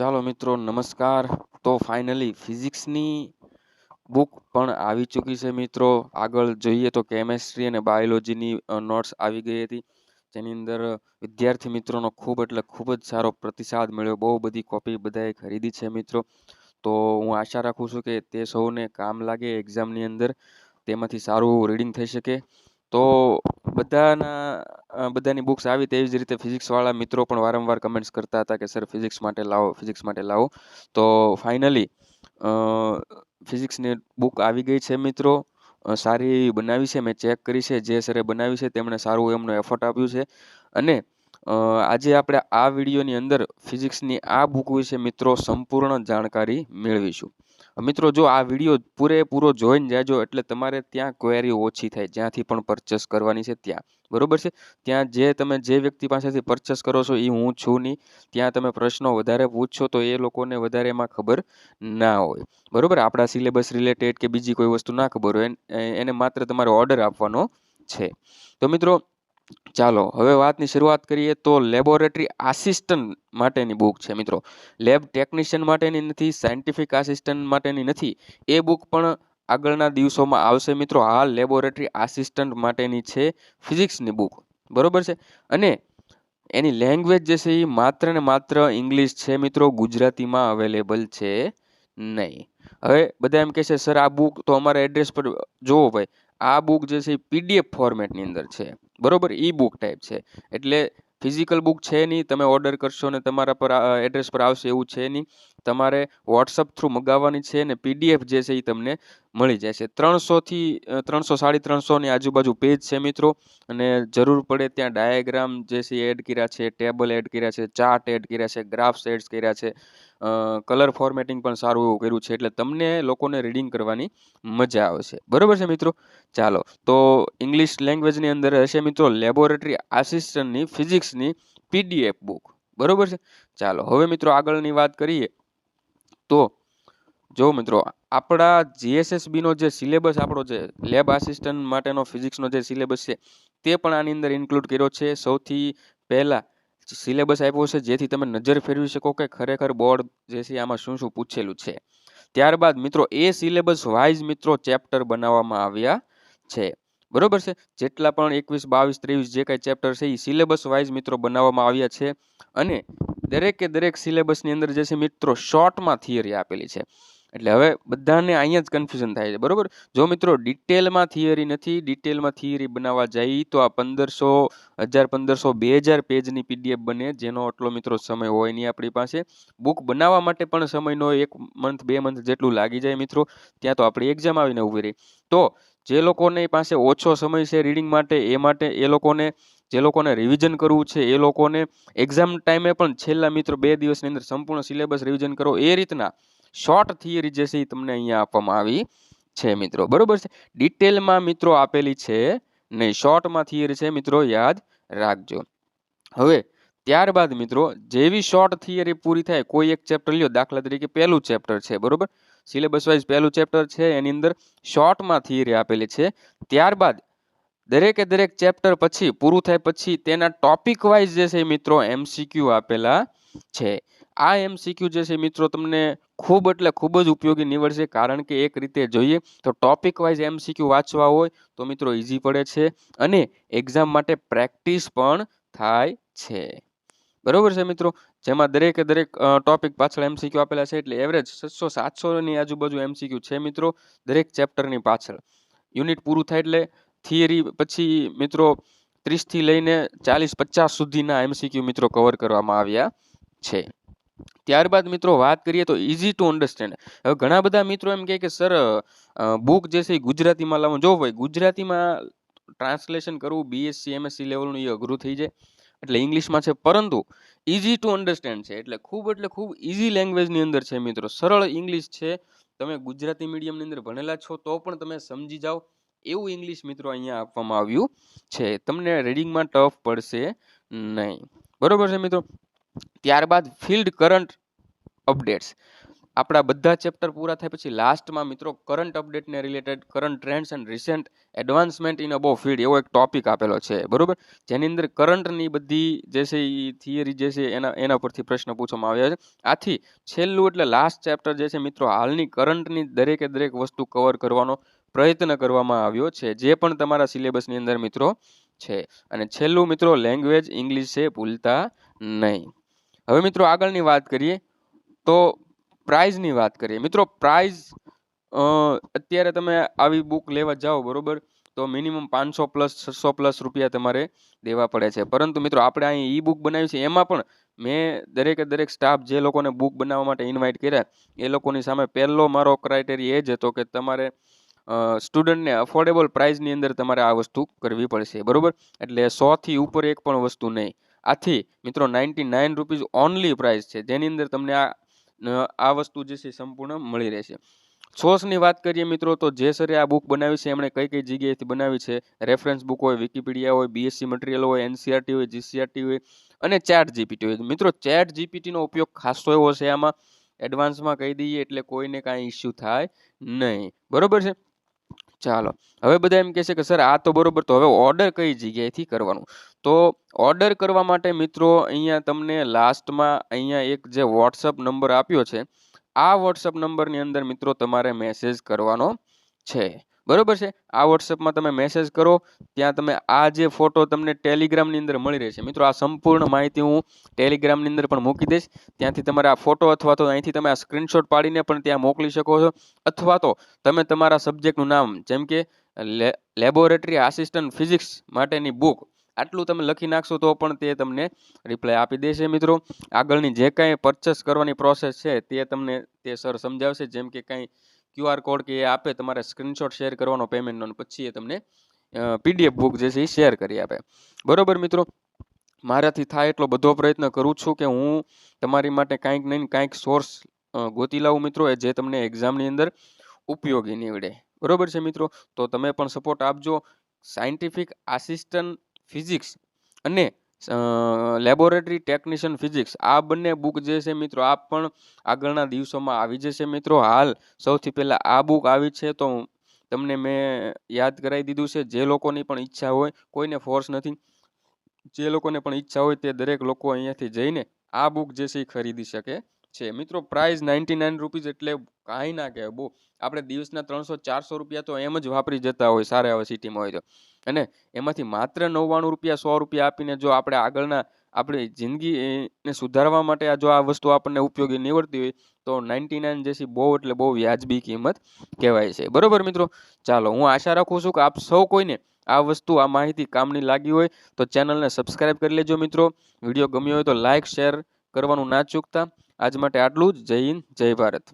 ચાલો મિત્રો, નમસ્કાર. તો ફાઇનલી ફિઝિક્સની બુક પણ આવી ચૂકી છે મિત્રો. આગળ જોઈએ તો કેમેસ્ટ્રી અને બાયોલોજીની નોટ્સ આવી ગઈ હતી. જેની અંદર વિદ્યાર્થી મિત્રોનો ખૂબ એટલે ખૂબ જ સારો પ્રતિસાદ મળ્યો. બહુ બધી કોપી બધાએ ખરીદી છે મિત્રો. તો હું આશા રાખું છું કે તે સૌને કામ લાગે એક્ઝામની અંદર તેમાંથી સારું રીડિંગ થઈ શકે. તો બધાના બધાની બુક્સ આવી તેવી જ રીતે ફિઝિક્સવાળા મિત્રો પણ વારંવાર કમેન્ટ્સ કરતા હતા કે સર ફિઝિક્સ માટે લાવો ફિઝિક્સ માટે લાવો. તો ફાઇનલી ફિઝિક્સની બુક આવી ગઈ છે મિત્રો. સારી એવી બનાવી છે. મેં ચેક કરી છે. જે સરે બનાવી છે તેમણે સારું એમનું એફર્ટ આપ્યું છે. અને આજે આપણે આ વિડીયોની અંદર ફિઝિક્સની આ બુક વિશે મિત્રો સંપૂર્ણ જાણકારી મેળવીશું. મિત્રો, જો આ વીડિયો પૂરેપૂરો જોઈને જાજો, એટલે તમારે ત્યાં ક્વેરી ઓછી થાય, જ્યાંથી પણ પરચેસ કરવાની છે, ત્યાં. બરોબર છે? ત્યાં જે તમે જે વ્યક્તિ પાસેથી પરચેસ કરો છો, એ હું છું નહીં. ત્યાં તમે પ્રશ્નો વધારે પૂછશો તો એ લોકોને વધારે એમાં ખબર ના હોય. બરોબર? આપણા સિલેબસ રિલેટેડ કે બીજી કોઈ વસ્તુ ના ખબર હોય, એને માત્ર તમારે ઓર્ડર આપવાનો છે. તો મિત્રો ચાલો, હવે વાતની શરૂઆત કરીએ તો લેબોરેટરી આસિસ્ટન્ટ માટેની બુક છે મિત્રો. લેબ ટેકનિશિયન માટેની નથી, સાયન્ટિફિક આસિસ્ટન્ટ માટેની નથી. એ બુક પણ આગળના દિવસોમાં આવશે મિત્રો. હાલ લેબોરેટરી આસિસ્ટન્ટ માટેની છે ફિઝિક્સની બુક. બરોબર છે? અને એની લેંગ્વેજ જે છે એ માત્ર ને માત્ર ઇંગ્લિશ છે મિત્રો. ગુજરાતીમાં અવેલેબલ છે નહીં. હવે બધા એમ કહે છે, સર, આ બુક તો અમારા એડ્રેસ પર જોવો ભાઈ. આ બુક જે છે એ પીડીએફ ફોર્મેટની અંદર છે. બરોબર? ઈ બુક ટાઈપ છે. એટલે ફિઝિકલ બુક છે નહીં, તમે ઓર્ડર કરશો ને તમારા પર એડ્રેસ પર આવશે એવું છે નહીં. તમારે વોટ્સઅપ થ્રુ મગાવવાની છે ને પીડીએફ જે છે એ તમને મળી જાય છે. ત્રણસોથી ત્રણસો, સાડી ત્રણસોની આજુબાજુ પેજ છે મિત્રો. અને જરૂર પડે ત્યાં ડાયાગ્રામ જે છે એડ કર્યા છે ટેબલ એડ કર્યા છે ચાર્ટ એડ કર્યા છે ગ્રાફ્સ એડ કર્યા છે. કલર ફોર્મેટિંગ પણ સારું એવું કર્યું છે એટલે તમને લોકોને રીડિંગ કરવાની મજા આવશે બરાબર છે મિત્રો? ચાલો, તો ઇંગ્લિશ લેંગ્વેજની અંદર હશે મિત્રો લેબોરેટરી આસિસ્ટન્ટની ફિઝિક્સની પીડીએફ બુક બરોબર છે? ચાલો, હવે મિત્રો આગળની વાત કરીએ. તો જો મિત્રો, આપણા જીએસએસબીનો જે સિલેબસ આપણો જે લેબ આસિસ્ટન્ટ માટેનો ફિઝિક્સનો જે સિલેબસ છે, તે પણ આની અંદર ઇન્ક્લુડ કર્યો છે. સૌથી પહેલાં સિલેબસ આપ્યો છે, જેથી તમે નજર ફેરવી શકો કે ખરેખર બોર્ડ જે છે આમાં શું શું પૂછેલું છે. ત્યારબાદ મિત્રો, એ સિલેબસ વાઇઝ મિત્રો ચેપ્ટર બનાવવામાં આવ્યા છે. બરોબર છે? જેટલા પણ એકવીસ, બાવીસ, ત્રેવીસ જે કાંઈ ચેપ્ટર છે, એ સિલેબસ વાઇઝ મિત્રો બનાવવામાં આવ્યા છે. અને દરેકે દરેક સિલેબસની અંદર જે છે મિત્રો શોર્ટમાં થિયરી આપેલી છે. એટલે હવે બધાને અહીંયા જ કન્ફ્યુઝન થાય છે, બરોબર? જો મિત્રો ડિટેલમાં થિયરી નથી, ડિટેલમાં થિયરી બનાવવા જઈ તો આ પંદરસો, હજાર પંદરસો બે હજાર પેજની પીડીએફ બને, જેનો આટલો મિત્રો સમય હોય નહીં આપણી પાસે. બુક બનાવવા માટે પણ સમયનો એક મંથ બે મંથ જેટલું લાગી જાય મિત્રો. ત્યાં તો આપણી એક્ઝામ આવીને ઊભી રહી. તો જે લોકોની પાસે ઓછો સમય છે રીડિંગ માટે, એ માટે એ લોકોને, જે લોકોને રિવિઝન કરવું છે, એ લોકોને એક્ઝામ ટાઈમે પણ છેલ્લા મિત્રો બે દિવસની અંદર સંપૂર્ણ સિલેબસ રિવિઝન કરો. એ રીતના શોર્ટ થિયરી જે છે એ તમને અહીંયા આપવામાં આવી છે મિત્રો. બરોબર છે? ડિટેલમાં મિત્રો આપેલી છે નહીં શોર્ટમાં થિયરી છે મિત્રો, યાદ રાખજો. હવે ત્યારબાદ મિત્રો, જેવી શોર્ટ થિયરી પૂરી થાય, કોઈ એક ચેપ્ટર લ્યો, દાખલા તરીકે પહેલું ચેપ્ટર છે, બરોબર? સિલેબસ વાઇઝ પહેલું ચેપ્ટર છે, એની અંદર શોર્ટમાં થિયરી આપેલી છે. ત્યારબાદ દરેકે દરેક ચેપ્ટર પછી, પૂરું થાય પછી, તેના ટોપિક વાઇઝ જે છે મિત્રો એમસીક્યુ આપેલા છે. આ એમસીક્યુ જે છે મિત્રો, તમને ખૂબ એટલે ખૂબ જ ઉપયોગી નીવડશે, કારણ કે એક રીતે જોઈએ, તો ટોપિક વાઇઝ એમસીક્યુ વાંચવા હોય, તો મિત્રો ઇઝી પડે છે અને એક્ઝામ માટે પ્રેક્ટિસ પણ થાય છે. બરોબર છે મિત્રો? જેમાં દરેકે દરેક ટોપિક પાછળ એમસીક્યુ આપેલા છે એટલે એવરેજ છસો સાતસોની આજુબાજુ એમસીક્યુ છે મિત્રો, દરેક ચેપ્ટરની પાછળ. યુનિટ પૂરું થાય એટલે થિયરી પછી મિત્રો ત્રીસથી લઈને ચાલીસ પચાસ સુધીના એમસીક્યુ મિત્રો કવર કરવામાં આવ્યા છે. ત્યારબાદ મિત્રો વાત કરીએ તો ઇઝી ટુ અન્ડરસ્ટેન્ડ હવે ઘણા બધા મિત્રો એમ કહે કે, સર બુક જે છે એ ગુજરાતીમાં લાવવાનું જો ભાઈ ગુજરાતીમાં ટ્રાન્સલેશન કરવું બીએસસી એમએસસી લેવલનું એ અઘરું થઈ જાય. એટલે ઇંગ્લિશમાં છે, પરંતુ ઇઝી ટુ અન્ડરસ્ટેન્ડ છે. એટલે ખૂબ એટલે ખૂબ ઇઝી લેંગ્વેજની અંદર છે મિત્રો. સરળ ઇંગ્લિશ છે. તમે ગુજરાતી મીડિયમની અંદર ભણેલા છો, તો પણ તમે સમજી જાઓ. એવું ઇંગ્લિશ મિત્રો અહીંયા આપવામાં આવ્યું છે. તમને રીડિંગમાં ટફ પડશે નહીં. બરોબર છે મિત્રો? ત્યારબાદ ફિલ્ડ કરંટ અપડેટ્સ આપણા બધા ચેપ્ટર પૂરા થાય પછી લાસ્ટમાં મિત્રો current અપડેટને related current trends and recent advancement in અબો field એવો એક ટોપિક આપેલો છે, બરોબર? જેની અંદર કરંટની બધી જે છે એ થિયરી જે છે એના એના પરથી પ્રશ્ન પૂછવામાં આવ્યા છે. આથી છેલ્લું એટલે લાસ્ટ ચેપ્ટર જે છે મિત્રો હાલની કરંટની દરેકે દરેક વસ્તુ કવર કરવાનો પ્રયત્ન કરવામાં આવ્યો છે, જે પણ તમારા સિલેબસની અંદર મિત્રો છે. અને છેલ્લું મિત્રો લેંગ્વેજ ઇંગ્લિશ છે, ભૂલતા નહીં. હવે મિત્રો આગળની વાત કરીએ, તો પ્રાઇઝની વાત કરીએ. મિત્રો, પ્રાઇઝ અત્યારે તમે આવી બુક લેવા જાઓ, બરોબર? તો મિનિમમ પાંચસો પ્લસ, છસો પ્લસ રૂપિયા તમારે દેવા પડે છે. પરંતુ મિત્રો, આપણે અહીં ઈ બુક બનાવી છે. એમાં પણ મેં દરેકે દરેક સ્ટાફ જે લોકોને બુક બનાવવા માટે ઇન્વાઇટ કર્યા, એ લોકોની સામે પહેલો મારો ક્રાઇટેરિયા એ જ હતો કે તમારે સ્ટુડન્ટને અફોર્ડેબલ પ્રાઇઝની અંદર તમારે આ વસ્તુ કરવી પડશે. બરાબર? એટલે સોથી ઉપર એક પણ વસ્તુ નહીં. આથી, મિત્રો ninety nine rupees only price છે. જેની અંદર તમને આ આ વસ્તુ જે છે સંપૂર્ણ મળી રહેશે. સોર્સની વાત કરીએ મિત્રો, તો જે સરે આ બુક બનાવી છે, એમણે કઈ કઈ જગ્યાએથી બનાવી છે? રેફરન્સ બુક હોય વિકીપીડિયા હોય બીએસસી મટીરિયલ હોય એનસીઆરટી હોય જીસીઆરટી હોય અને ચેટ જીપીટી હોય. મિત્રો ચેટ જીપીટીનો ઉપયોગ ખાસો એવો છે આમાં. એડવાન્સમાં કહી દઈએ એટલે કોઈને કાંઈ ઇસ્યુ થાય નહીં. બરોબર છે? ચાલો. હવે બધા એમ કહેશે કે, સર, આ તો બરોબર તો હવે ઓર્ડર કઈ જગ્યાએથી કરવાનું? તો ઓર્ડર કરવા માટે મિત્રો, અહીંયા તમને લાસ્ટમાં અહીંયા એક જે વોટ્સઅપ નંબર આપ્યો છે, આ વોટ્સઅપ નંબરની અંદર મિત્રો તમારે મેસેજ કરવાનો છે. બરોબર છે? આ વોટ્સઅપમાં તમે મેસેજ કરો, ત્યાં તમે આ જે ફોટો તમને ટેલિગ્રામની અંદર મળી રહેશે. મિત્રો, આ સંપૂર્ણ માહિતી હું ટેલિગ્રામની અંદર પણ મૂકી દઈશ. ત્યાંથી તમારે આ ફોટો અથવા તો અહીંથી તમે આ સ્ક્રીનશોટ પાડીને પણ ત્યાં મોકલી શકો છો. અથવા તો તમે તમારા સબ્જેક્ટનું નામ, જેમ કે લેબોરેટરી આસિસ્ટન્ટ ફિઝિક્સ માટેની બુક આટલું તમે લખી નાખશો તો પણ તે તમને રિપ્લાય આપી દેશે મિત્રો. આગળની જે કાંઈ પરચેસ કરવાની પ્રોસેસ છે તે તમને તે સર સમજાવશે. જેમ કે કાંઈ ક્યુઆર કોડ કે એ આપે, તમારે સ્ક્રીનશોટ શેર કરવાનો પેમેન્ટનો પછી એ તમને પીડીએફ બુક જે છે એ શેર કરી આપે. બરોબર મિત્રો? મારાથી થાય એટલો બધો પ્રયત્ન કરું છું કે હું તમારી માટે કાંઈક નહીં કાંઈક સોર્સ ગોતી લાવું મિત્રો, એ જે તમને એક્ઝામની અંદર ઉપયોગી નીવડે. બરોબર છે મિત્રો? તો તમે પણ સપોર્ટ આપજો. સાયન્ટિફિક આસિસ્ટન્ટ ફિઝિક્સ અને લેબોરેટરી ટેકનિશિયન ફિઝિક્સ આ બંને બુક જે છે મિત્રો આ પણ આગળના દિવસોમાં આવી જશે મિત્રો. હાલ સૌથી પહેલાં આ બુક આવી છે તો તમને મેં યાદ કરાવી દીધું છે. જે લોકોની પણ ઈચ્છા હોય, કોઈને ફોર્સ નથી, જે લોકોને પણ ઈચ્છા હોય તે દરેક લોકો અહીંયાથી જઈને આ બુક જે છે એ ખરીદી શકે. છે. મિત્રો પ્રાઇસ નાઇન્ટી નાઇન રૂપીઝ એટલે કાંઈ ના કહેવાય. બહુ, આપણે દિવસના ત્રણસો ચારસો રૂપિયા તો એમ જ વાપરી જતા હોય સારા એવા સિટીમાં હોય તો. અને એમાંથી માત્ર નવ્વાણું રૂપિયા, સો રૂપિયા આપીને જો આપણે આગળના આપણી જિંદગીને સુધારવા માટે આ જો આ વસ્તુ આપણને ઉપયોગી નીવડતી હોય, તો નાઇન્ટી નાઇન જેસી બહુ એટલે બહુ વ્યાજબી કિંમત કહેવાય છે. બરોબર મિત્રો? ચાલો, હું આશા રાખું છું કે આપ સૌ કોઈને આ વસ્તુ, આ માહિતી કામની લાગી હોય, તો ચેનલને સબસ્ક્રાઈબ કરી લેજો મિત્રો. વીડિયો ગમ્યો હોય તો લાઇક શેર કરવાનું ના ચૂકતા. આજ માટે આટલું જ. જય હિન્દ જય ભારત.